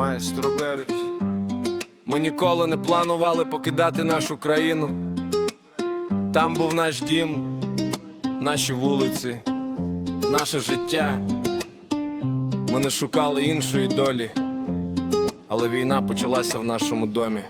Маестро Береч. Ми ніколи не планували покидати нашу країну. Там був наш дім, наші вулиці, наше життя. Ми не шукали іншої долі, але війна почалася в нашому домі.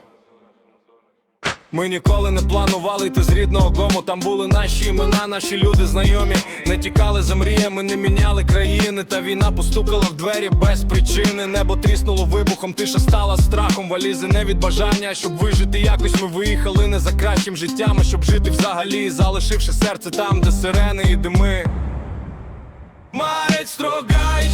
Ми ніколи не планували йти з рідного дому. Там були наші імена, наші люди знайомі. Не тікали за мріями, не міняли країни. Та війна постукала в двері без причини. Небо тріснуло вибухом, тиша стала страхом. Валізи не від бажання, щоб вижити якось. Ми виїхали не за кращим життям, а щоб жити взагалі, залишивши серце там, де сирени і дими. Марець строгач,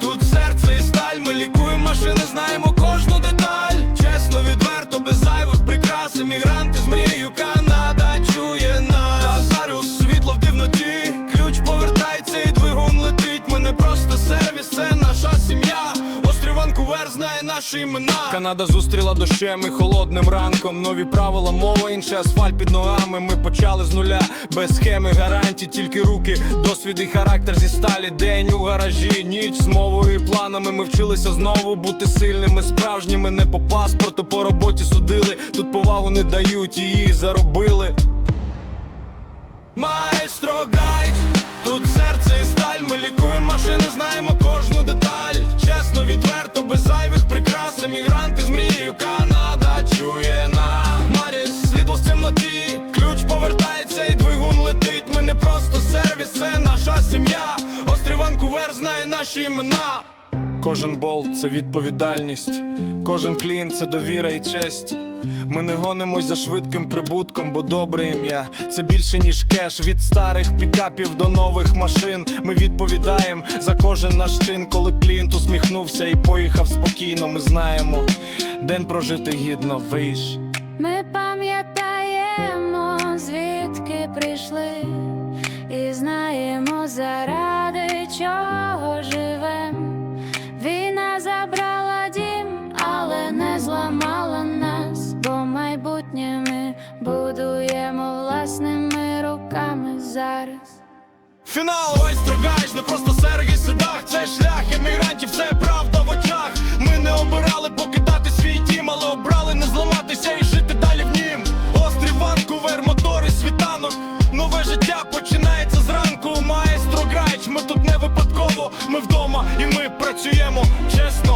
тут серце і сталь. Ми лікуємо машини, знаємо кожну деталь. Чесно, відверто, без зайвих прикрас. Емігранти знає. Канада зустріла дощем і холодним ранком. Нові правила, мова, інший асфальт під ногами. Ми почали з нуля, без схеми, гарантій, тільки руки, досвід і характер зі сталі. День у гаражі, ніч з мовою і планами. Ми вчилися знову бути сильними, справжніми, не по паспорту, по роботі судили. Тут повагу не дають, її заробили. Маестро Емігранти Канада чує нам. Маріс, світло з темноті, ключ повертається і двигун летить. Ми не просто сервіс, це наша сім'я. Острів Ванкувер знає наші імена. Кожен бол це відповідальність, кожен клієнт це довіра і честь. Ми не гонимось за швидким прибутком, бо добре ім'я це більше ніж кеш. Від старих пікапів до нових машин. Ми відповідаємо за кожен наш чин, коли клієнт усміхнувся і поїхав спокійно. Ми знаємо, день прожити гідно виш. Ми пам'ятаємо, звідки прийшли, і знаємо, заради чого живем. Війна забрала дім, але не зламала нас, бо майбутнє ми будуємо власними руками зараз. Фінал ось строгач, не просто Сергій Седах Це шлях pracujemo Często